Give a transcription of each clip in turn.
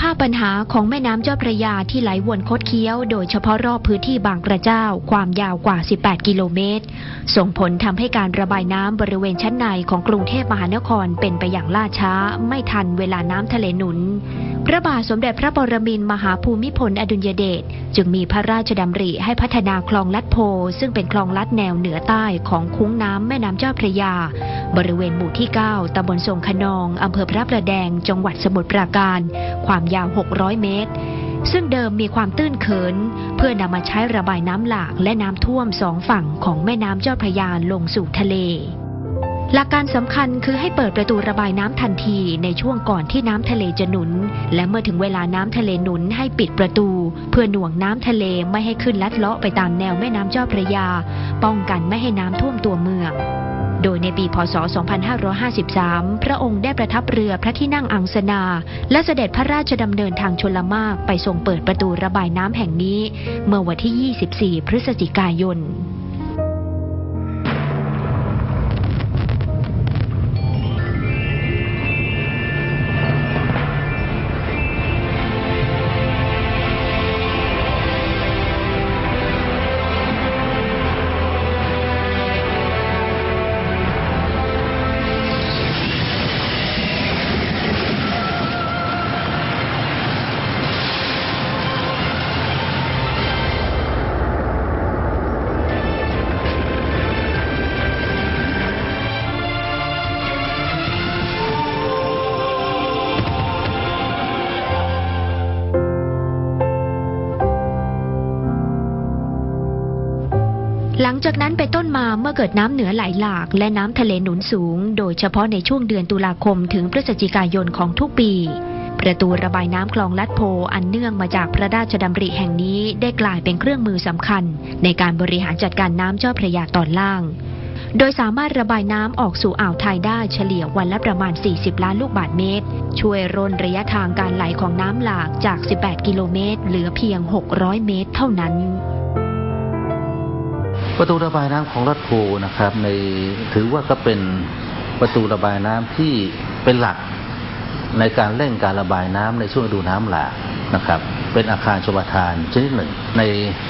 ภาพปัญหาของแม่น้ำเจ้าพระยาที่ไหลวนคดเคี้ยว โดยเฉพาะรอบพื้นที่บางกระเจ้า ความยาวกว่า 18 กิโลเมตร ส่งผลทำให้การระบายน้ำบริเวณชั้นในของกรุงเทพมหานครเป็นไปอย่างล่าช้า ไม่ทันเวลาน้ำทะเลหนุน พระบาทสมเด็จพระปรมินทรมหาภูมิพลอดุลยเดชจึงมีพระราชดำริให้พัฒนาคลองลัดโพ ซึ่งเป็นคลองลัดแนวเหนือใต้ของคุ้งน้ำแม่น้ำเจ้าพระยา บริเวณหมู่ที่ 9ตำบลทรงขนองอำเภอพระประแดง จังหวัดสมุทรปราการ ความยาว 600 เมตร ซึ่งเดิมมีความตื้นเขิน เพื่อนำมาใช้ระบายน้ำหลากและน้ำท่วมสองฝั่งของแม่น้ำเจ้าพระยาลงสู่ทะเล หลักการสำคัญคือให้เปิดประตูระบายน้ำทันทีในช่วงก่อนที่น้ำทะเลจะหนุน และเมื่อถึงเวลาน้ำทะเลหนุนให้ปิดประตู เพื่อหน่วงน้ำทะเลไม่ให้ขึ้นลัดเลาะไปตามแนวแม่น้ำเจ้าพระยา ป้องกันไม่ให้น้ำท่วมตัวเมืองโดยในปี พศ 2553 พระองค์ได้ประทับเรือพระที่นั่งอังสนา และเสด็จพระราชดำเนินทางชลมากไปทรงเปิดประตูระบายน้ำแห่งนี้ เมื่อวันที่ 24 พฤศจิกายน หลังจากนั้นไปต้นมาเมื่อเกิดน้ำเหนือไหลหลาก และน้ำทะเลหนุนสูง โดยเฉพาะในช่วงเดือนตุลาคมถึงพฤศจิกายนของทุกปี ประตูระบายน้ำคลองลัดโพอันเนื่องมาจากพระราชดำริแห่งนี้ได้กลายเป็นเครื่องมือสำคัญ ในการบริหารจัดการน้ำเจ้าพระยาตอนล่าง โดยสามารถระบายน้ำออกสู่อ่าวไทยได้เฉลี่ยวันละประมาณ 40 ล้านลูกบาศก์เมตร ช่วยร่นระยะทางการไหลของน้ำหลากจาก 18 กิโลเมตร เหลือเพียง 600 เมตร เท่านั้น ประตูระบายน้ำของรัฐโพนะครับ ในถือว่าก็เป็นประตูระบายน้ำที่เป็นหลักในการเร่งการระบายน้ำในช่วงฤดูน้ำหลากนะครับ เป็นอาคารชมทานชนิดหนึ่ง ใน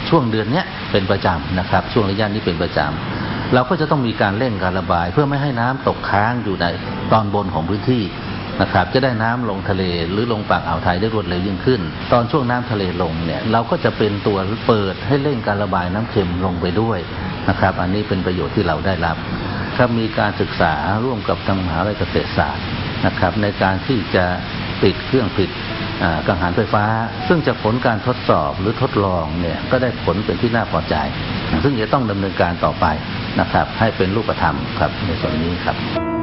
ช่วงเดือนนี้เป็นประจำนะครับ ช่วงระยะนี้เป็นประจำเราก็จะต้องมีการเร่งการระบาย เพื่อไม่ให้น้ำตกค้างอยู่ในตอนบนของพื้นที่ นะครับจะได้น้ำลงทะเลหรือลงปากอ่าวไทยได้รวดเร็วยิ่งขึ้น ตอนช่วงน้ำทะเลลงเนี่ยเราก็จะเป็นตัวเปิดให้เร่งการระบายน้ำเค็มลงไปด้วยนะครับ อันนี้เป็นประโยชน์ที่เราได้รับครับมีการศึกษาร่วมกับทางมหาวิทยาลัยเกษตรศาสตร์นะครับ ในการที่จะติดเครื่องผลิตอ่ากังหันไฟฟ้า ซึ่งจากผลการทดสอบหรือทดลองเนี่ยก็ได้ผลเป็นที่น่าพอใจ ซึ่งจะต้องดำเนินการต่อไปนะครับ ให้เป็นรูปธรรมครับในส่วนนี้ครับ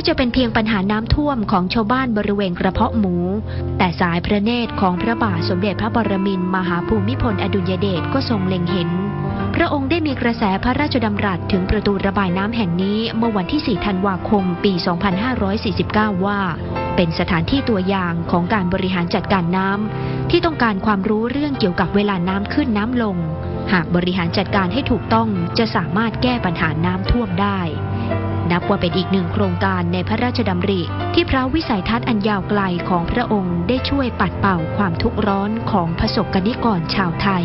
ว่าจะเป็นเพียงปัญหาน้ำท่วมของชาวบ้านบริเวณกระเพาะหมู แต่สายพระเนตรของพระบาทสมเด็จพระปรมินทรมหาภูมิพลอดุลยเดชก็ทรงเล็งเห็น พระองค์ได้มีกระแสพระราชดำรัสถึงประตูระบายน้ำแห่งนี้เมื่อวันที่ 4 ธันวาคม ปี 2549 ว่า เป็นสถานที่ตัวอย่างของการบริหารจัดการน้ำที่ต้องการความรู้เรื่องเกี่ยวกับเวลาน้ำขึ้นน้ำลง หากบริหารจัดการให้ถูกต้องจะสามารถแก้ปัญหาน้ำท่วมได้ นับว่าเป็นอีกหนึ่งโครงการในพระราชดำริ ที่พระวิสัยทัศน์อันยาวไกลของพระองค์ได้ช่วยปัดเป่าความทุกข์ร้อนของประสบกนิกรชาวไทย